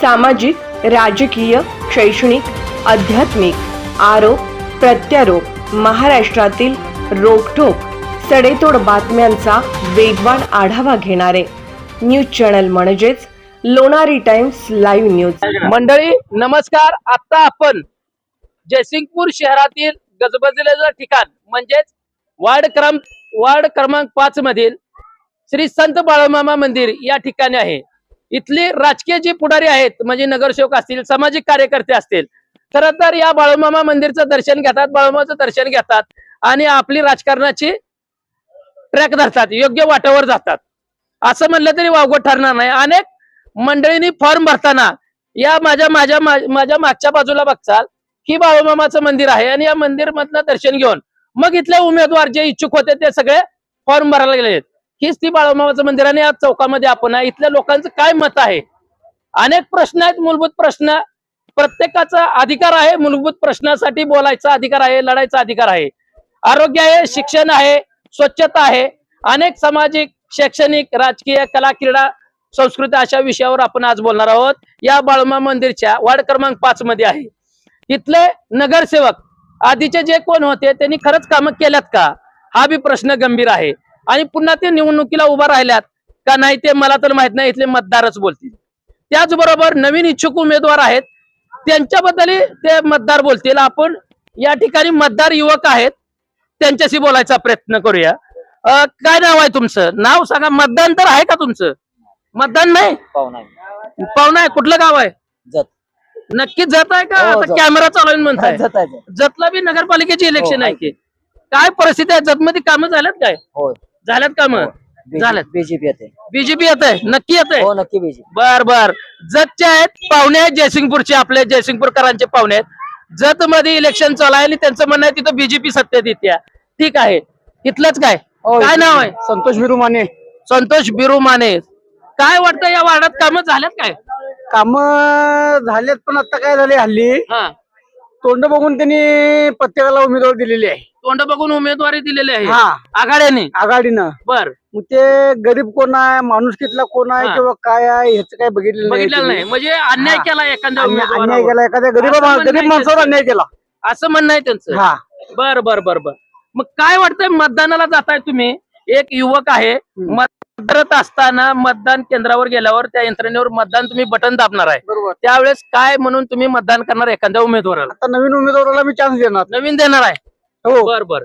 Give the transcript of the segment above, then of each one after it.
सामाजिक राजकीय शैक्षणिक आध्यात्मिक आरोप प्रत्यारोप महाराष्ट्रातील रोखोक सडेतोड बातम्यांचा वेगवान आढावा घेणारे न्यूज चॅनल म्हणजेच लोणारी टाइम्स लाईव्ह न्यूज. मंडळी नमस्कार. आता आपण जयसिंगपूर शहरातील गजबजलेलं ठिकाण म्हणजेच वार्ड क्रम वार्ड क्रमांक पाच मधील श्री संत बाळमामा मंदिर या ठिकाणी आहे. इथली राजकीय जी पुढारी आहेत म्हणजे नगरसेवक असतील सामाजिक कार्यकर्ते असतील खर तर या बाळूमामा मंदिरचं दर्शन घेतात बाळूमाचं दर्शन घेतात आणि आपली राजकारणाची ट्रॅक धरतात योग्य वाटावर जातात. असं म्हणलं तरी वावगं ठरणार नाही. अनेक मंडळींनी फॉर्म भरताना या माझ्या माझ्या माझ्या मागच्या बाजूला बघचाल ही बाळूमामाचं मंदिर आहे आणि या मंदिर मधलं दर्शन घेऊन मग इथले उमेदवार जे इच्छुक होते ते सगळे फॉर्म भरायला गेले हीच ती बाळूमामाचं मंदिर आणि आज चौकामध्ये आपण आहे. इथल्या लोकांचं काय मत आहे? अनेक प्रश्न आहेत मूलभूत प्रश्न. प्रत्येकाचा अधिकार आहे मूलभूत प्रश्नासाठी बोलायचा अधिकार आहे लढायचा अधिकार आहे. आरोग्य आहे शिक्षण आहे स्वच्छता आहे. अनेक सामाजिक शैक्षणिक राजकीय कला क्रीडा संस्कृती अशा विषयावर आपण आज बोलणार आहोत. या बाळमा मंदिरच्या वार्ड क्रमांक पाच मध्ये आहे. इथले नगरसेवक आधीचे जे कोण होते त्यांनी खरंच कामं केल्यात का? हा बी प्रश्न गंभीर आहे. आणि पुन्हा ते निवडणुकीला उभा राहिल्यात. का नाही ते मला तर माहीत नाही इथले मतदारच बोलतील. त्याचबरोबर नवीन इच्छुक उमेदवार आहेत. त्यांच्याबद्दलही ते मतदार बोलतील. आपण या ठिकाणी मतदार युवक आहेत. त्यांच्याशी बोलायचा प्रयत्न करूया. काय नाव आहे तुमचं? नाव सांगा. मतदान तर आहे का तुमचं? मतदान नाही? पाहुणा पाहुणा आहे कुठलं गाव आहे? जत. नक्की जत आहे का? हो, आता. कॅमेरा चालवून म्हणताय. जतला बी नगरपालिकेची इलेक्शन हो, आहे की? काय परिस्थिती आहे? जत मध्ये कामं झाल्यात काय? झाल्यात कामं झाल्यात. बीजेपी येते. बीजेपी येत आहे नक्की येत आहे हो नक्की बीजेपी. बर बर. जतचे आहेत पाहुणे आहेत जयसिंगपूरचे आपले जयसिंगपूरकरांचे पाहुणे आहेत. जत मध्ये इलेक्शन चालू आहे आणि त्यांचं म्हणणं आहे तिथं बीजेपी सत्तेत येत्या ठीक आहे. इथलंच काय? काय नाव आहे? संतोष बिरू माने संतोष बिरू माने काय वाटतं या वार्डात? कामं झाल्यात काय? काम झालेत पण आता काय झाले हल्ली? हा. तोंड बघून त्यांनी प्रत्येकाला उमेदवार दिलेली आहे. तोंड बघून उमेदवारी दिलेली आहे. हा. आघाड्याने. आघाडीनं. बर. मग ते गरीब कोण आहे माणूस कितला कोण आहे हा. किंवा काय आहे ह्याचं काय बघितलेलं बघितलेलं नाही. म्हणजे अन्याय हा. केला एखाद्या अन्याय उमेदवारावर. केला एखाद्या गरीब असं गरीब माणसावर. अन्याय केला. असं म्हणणं आहे त्यांचं. हा. बर बर बर बर. मग काय वाटतंय मतदानाला जाताय तुम्ही? एक युवक आहे मतदारत असताना मतदान केंद्रावर गेल्यावर त्या यंत्रणेवर मतदान तुम्ही बटन दाबणार आहे. बरोबर. त्यावेळेस काय म्हणून तुम्ही मतदान करणार एखाद्या उमेदवाराला? आता नवीन उमेदवाराला मी चान्स देणार. नवीन देणार आहे. हो. बर बर.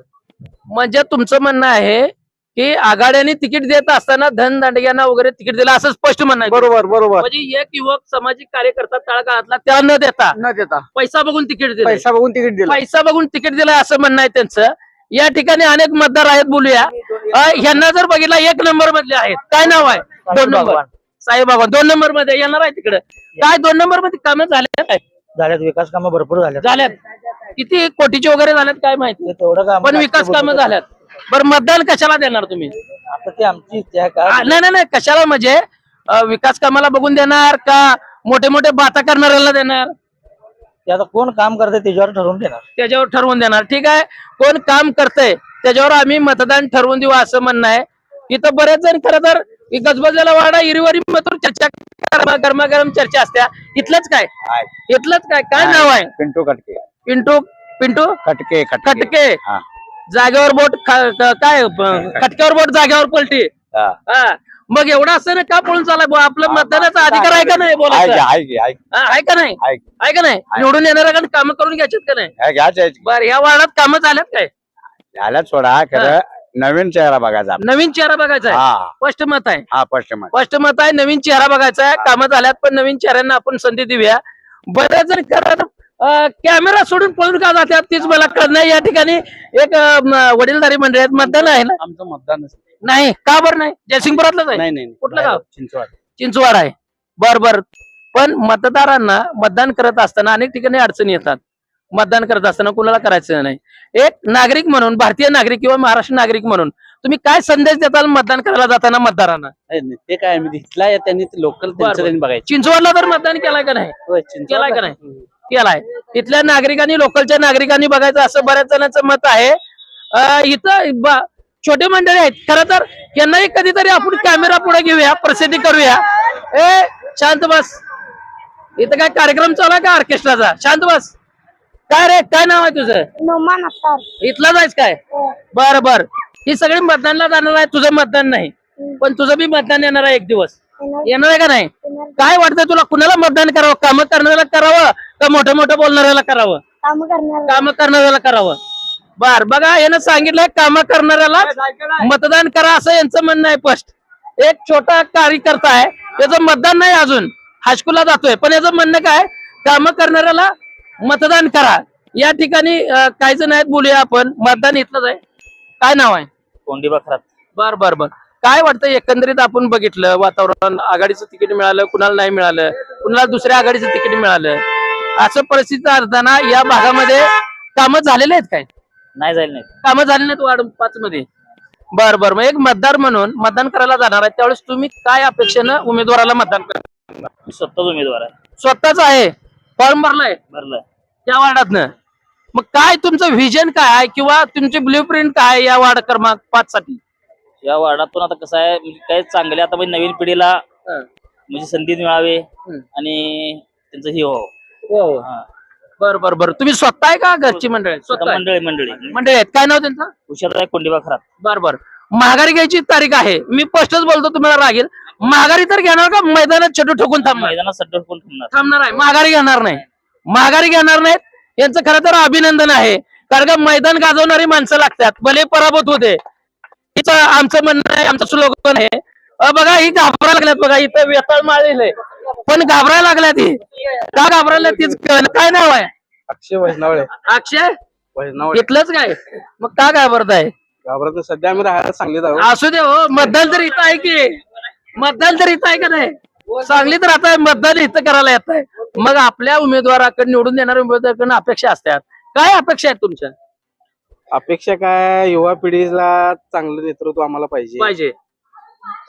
म्हणजे तुमचं म्हणणं आहे की आघाड्याने तिकीट देत असताना धन दांडग्यांना वगैरे तिकीट दिलं असं स्पष्ट म्हणणं आहे. बरोबर बरोबर. म्हणजे एक युवक सामाजिक कार्यकर्ता तळकाळातला त्या न देता न देता. पैसा बघून तिकीट दिलं पैसा बघून तिकीट दिला पैसा बघून तिकीट दिलाय असं म्हणणं आहे त्यांचं. या ठिकाणी अनेक मतदार आहेत बोलूया. अं, ह्यांना जर बघितला एक नंबर मधले आहेत. काय नाव आहे? दोन नंबर. साई बाबा दोन नंबरमध्ये येणार आहे तिकडे. काय दोन नंबरमध्ये कामं झाल्यात काय झाल्यात विकास कामं भरपूर झाल्यात झाल्यात किती कोटीचे वगैरे झाल्यात काय माहिती? ते तेवढं काम पण विकास कामं झाल्यात. बरं मतदान कशाला देणार तुम्ही? आता ते आमची इच्छा आहे का? आ, नाही नाही नाही कशाला म्हणजे अं, विकास कामाला बघून देणार का मोठे मोठे बाता करणाऱ्याला देणार? ते आता कोण काम करते त्याच्यावर ठरवून देणार. त्याच्यावर ठरवून देणार. ठीक आहे? कोण काम करतंय त्याच्यावर आम्ही मतदान ठरवून देऊ असं म्हणणं आहे. इथं बरेच जण खरं तर गजबजलेला वाडा इरीवरी मधून चर्चा गरमा- गरमागरम चर्चा असत्या. इथलंच काय? इथलंच काय? काय नाव आहे? पिंटू कटके. पिंटू पिंटू? कटके खटके. हा. जागेवर बोट ख- क- काय खटक्यावर बोट जागेवर पलटी. हा. हा. मग एवढं असं ना का पळून चालाय बुवा? आपलं मतदानाचा अधिकार आहे का नाही बोलायचं? की, आहे की, आहे की, हा, आहे का नाही? आहे की. आहे का नाही? निवडून येणाऱ्या कामं करून घ्यायच्यात का नाही? आहे की, की, की. बर या वार्डात कामं झाल्यात काय? झालं सोडा खरं नवीन चेहरा बघायचा आपला. नवीन चेहरा बघायचा आहे? हा. स्पष्ट मत आहे? हा पश्चिम स्पष्ट मत आहे नवीन चेहरा बघायचा आहे. कामं झाल्यात पण नवीन चेहऱ्यांना आपण संधी देऊया. बरेच जण करत कॅमेरा सोडून पळून का जातात तीच मला नाही. या ठिकाणी एक वडीलधारी मंडळी आहेत. मतदान आहे ना? आमचं मतदान नाही. का बरं नाही? जयसिंगपुरातलंच आहे? नाही नाही कुठलं गाव? चिंचवड. चिंचवाड आहे. बर बर. पण मतदारांना मतदान करत असताना अनेक ठिकाणी अडचणी येतात. मतदान करत असताना कुणाला करायचं नाही. एक नागरिक म्हणून भारतीय नागरिक किंवा महाराष्ट्र नागरिक म्हणून तुम्ही काय संदेश देताल मतदान करायला जाताना मतदारांना? ते काय मी त्यांनी लोकल बघायचं. चिंचवडला तर मतदान केलाय का नाही? केलाय का नाही? केलाय. इथल्या नागरिकांनी लोकलच्या नागरिकांनी बघायचं असं बऱ्याच जणांचं मत आहे. इथं छोटे मंडळी आहेत. खरं तर यांनाही कधीतरी आपण कॅमेरा पुढे घेऊया प्रसिद्धी करूया. ए शांत बस. इथं काय कार्यक्रम चालू आहे का ऑर्केस्ट्राचा? शांत बस. काय रे काय नाव आहे तुझं? इथला जायच काय? बर बर. ही सगळी मतदानला जाणार आहे. तुझं मतदान नाही. पण तुझं बी मतदान येणार आहे एक दिवस. येणार? आहे का नाही? काय वाटतं तुला? कुणाला मतदान करावं? काम करणाऱ्याला करावं का मोठं मोठं बोलणाऱ्याला करावं? काम करणार काम करणाऱ्याला करावं. बर बघा यानं सांगितलंय काम करणाऱ्याला मतदान करा असं यांचं म्हणणं आहे स्पष्ट. एक छोटा कार्यकर्ता आहे त्याचं मतदान नाही अजून. हायस्कूलला जातोय पण याचं म्हणणं काय? काम करणाऱ्याला मतदान करा. या ठिकाणी अं, काही जण आहेत बोलूया आपण. मतदान इथलंच आहे. काय नाव आहे? कोंडीबा खरात बर बर बर. काय वाटतं एकंदरीत आपण बघितलं वातावरण आघाडीचं तिकीट मिळालं कुणाला नाही मिळालं कुणाला दुसऱ्या आघाडीचं तिकीट मिळालं? असं परिस्थिती असताना या भागामध्ये कामं झालेले आहेत काय? नाही जाईल नाही कामं झाली नाहीत वार्ड पाच मध्ये बर बर. मग एक मतदार म्हणून मतदान करायला जाणार आहे त्यावेळेस तुम्ही काय अपेक्षेनं उमेदवाराला मतदान करा मी स्वतःच उमेदवार आहे. स्वतःच आहे. फॉर्म भरलाय. भरलं त्या वार्डातनं. मग काय तुमचं व्हिजन काय आहे किंवा तुमची ब्ल्यू प्रिंट काय आहे या वार्ड क्रमांक पाच साठी या वार्डातून आता कसं आहे म्हणजे काय चांगले आता म्हणजे नवीन पिढीला म्हणजे संधी मिळावे आणि त्यांचं हे हो हा. बर बर बर. तुम्ही स्वतः आहे का घरची मंडळी? स्वतः आहे? मंडळी मंडळी. मंडळी आहेत. काय नाव त्यांचं? हुशार कोंडीबा खरात. बर बर. महागारी घ्यायची तारीख आहे. मी स्पष्टच बोलतो तुम्हाला रागेल. महागारी तर घेणार का? मैदानात छटू ठोकून थांबणार? मैदानात सड्डा कोण थांबणार. थांबणार आहे. महागारी घेणार नाही. महागारी घेणार नाहीत. यांचं खरं तर अभिनंदन आहे. कारण का मैदान गाजवणारी माणसं लागतात. भले पराभूत होते. हिच आमचं म्हणणं आहे आमचं स्लोगन आहे. अ, बघा ही घाबरायला लागल्यात बघा इथं वेताळ माळलेलं पण घाबरायला लागल्यात ही. का घाबरायला तीच. काय नाव आहे? अक्षय वैष्णवळे अक्षय? वैष्णवळे घेतलंच काय? मग का घाबरत आहे घाबरत सध्या आम्ही राहायला सांगलीत आहोत. असू दे हो मतदान तर इथं आहे की. मतदान तर इथं आहे का नाही? सांगली तर आता मतदान इथं करायला येत आहे मग आपल्या उमेदवाराकडे निवडून देणाऱ्या उमेदवाराकडून अपेक्षा असतात. काय अपेक्षा आहेत तुमच्या? अपेक्षा काय युवा पिढीला चांगलं नेतृत्व आम्हाला पाहिजे. पाहिजे.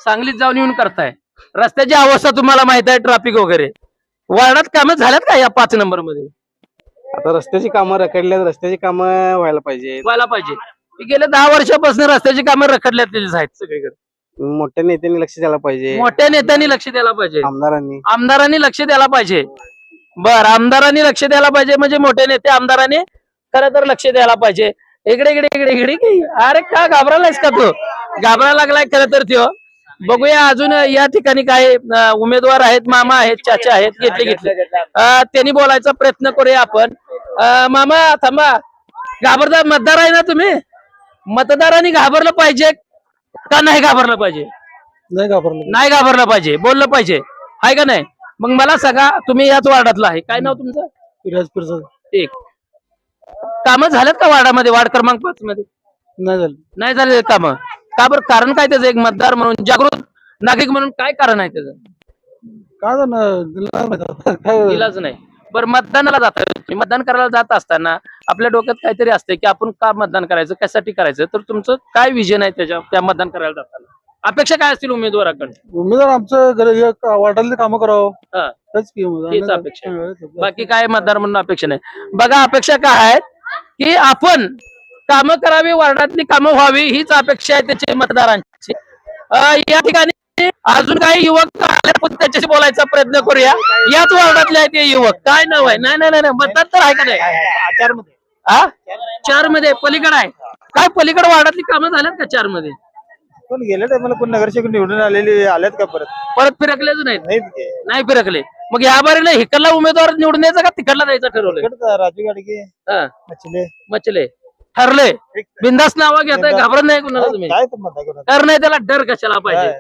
सांगलीत जाऊन येऊन करताय. रस्त्याची अवस्था तुम्हाला माहीत आहे ट्रॅफिक वगैरे. वार्डात कामं झाल्यात का या पाच नंबरमध्ये आता रस्त्याची कामं रखडल्यात रस्त्याची कामं व्हायला पाहिजे. व्हायला पाहिजे. गेल्या दहा वर्षापासून रस्त्याची कामं रखडल्यात आहेत सगळीकडे. मोठ्या नेत्यांनी लक्ष द्यायला पाहिजे. मोठ्या नेत्यांनी लक्ष द्यायला पाहिजे. आमदारांनी. आमदारांनी लक्ष द्यायला पाहिजे. बर आमदारांनी लक्ष द्यायला पाहिजे म्हणजे मोठे नेते आमदारांनी खरं तर लक्ष द्यायला पाहिजे. इकडे इकडे इकडे इकडे. की अरे का घाबरायलायस का तू? घाबरायला लागलाय खरं तर त्यो. बघूया अजून या ठिकाणी काय उमेदवार आहेत मामा आहेत चाचा आहेत घेतले घेतले. त्यांनी बोलायचा प्रयत्न करूया आपण. मामा थांबा. घाबरता मतदार आहे ना तुम्ही? मतदारांनी घाबरलं पाहिजे का नाही घाबरलं पाहिजे? नाही घाबरलं. नाही घाबरलं पाहिजे. बोललं पाहिजे. आहे का नाही? मग मला सांगा तुम्ही याच वार्डातला आहे. काय नाव तुमचं? ठीक कामं झालेत का वार्डामध्ये वार्ड क्रमांक पाच मध्ये? नाही झालं. नाही झाले कामं. का बरं? कारण काय त्याचं एक मतदार म्हणून जागृत नागरिक म्हणून काय कारण आहे त्याचं? काय झालं? काय इलाज नाही. बरं मतदानाला जाता मतदान करायला जात असताना आपल्या डोक्यात काहीतरी असते की आपण का मतदान करायचं कशासाठी करायचं? तर तुमचं काय विजन आहे त्याच्या त्या मतदान करायला जाताना? अपेक्षा काय असतील उमेदवाराकडे उमेदवार आमचं घर- हे का- वार्डातली कामं करावं. तेच की. हीच अपेक्षा बाकी काय मतदार म्हणून अपेक्षा नाही. बघा अपेक्षा काय आहेत? की आपण कामं करावी वार्डातली कामं व्हावी हीच अपेक्षा आहे त्याची मतदारांची. या ठिकाणी अजून काही युवक आले पण त्याच्याशी बोलायचा प्रयत्न करूया. याच वार्डातले आहेत हे युवक. काय नाव आहे? नाही नाही नाही. मतदार तर आहे का नाही? हा चारमध्ये पलीकडे आहे. काय पलीकडे वार्डातली कामं झाल्यात का चारमध्ये पण गेल्या टायमाला कोण नगरसेवक निवडून आलेले आलेत का परत? परत फिरकलेच नाहीत. नाही फिरकले. मग या बारीला हिकडला उमेदवार निवडून का तिकडला द्यायचं ठरवलंय? इकडचं राजू गाडगे. हा. मचले ठरले बिंदास नाव घेताय घाबरत नाही कुणाला तुम्ही. काय तर म्हणता कोणाचं? कर नाही त्याला डर कशाला पाहिजे?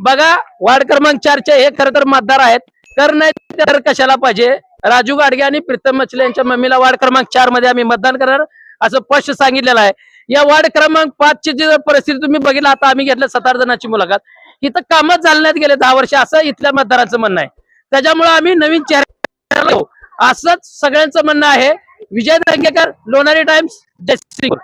बघा वार्ड क्रमांक चारचे हे खरं तर मतदार आहेत. कर नाही तर डर कशाला पाहिजे? राजू गाडगे आणि प्रीतम मछले यांच्या मम्मीला वार्ड क्रमांक चारमध्ये आम्ही मतदान करणार असं स्पष्ट सांगितलेलं आहे. या वार्ड क्रमांक पाच ची जी परिस्थिती तुम्ही बघितलं आता आम्ही घेतलं सतार जणांची मुलाखत. इथं कामच चालण्यात गेले दहा वर्ष असं इथल्या मतदारांचं म्हणणं आहे. त्याच्यामुळे आम्ही नवीन चेहरा असंच सगळ्यांचं म्हणणं आहे. विजय दंगेकर लोणारी टाइम्स जयसिंग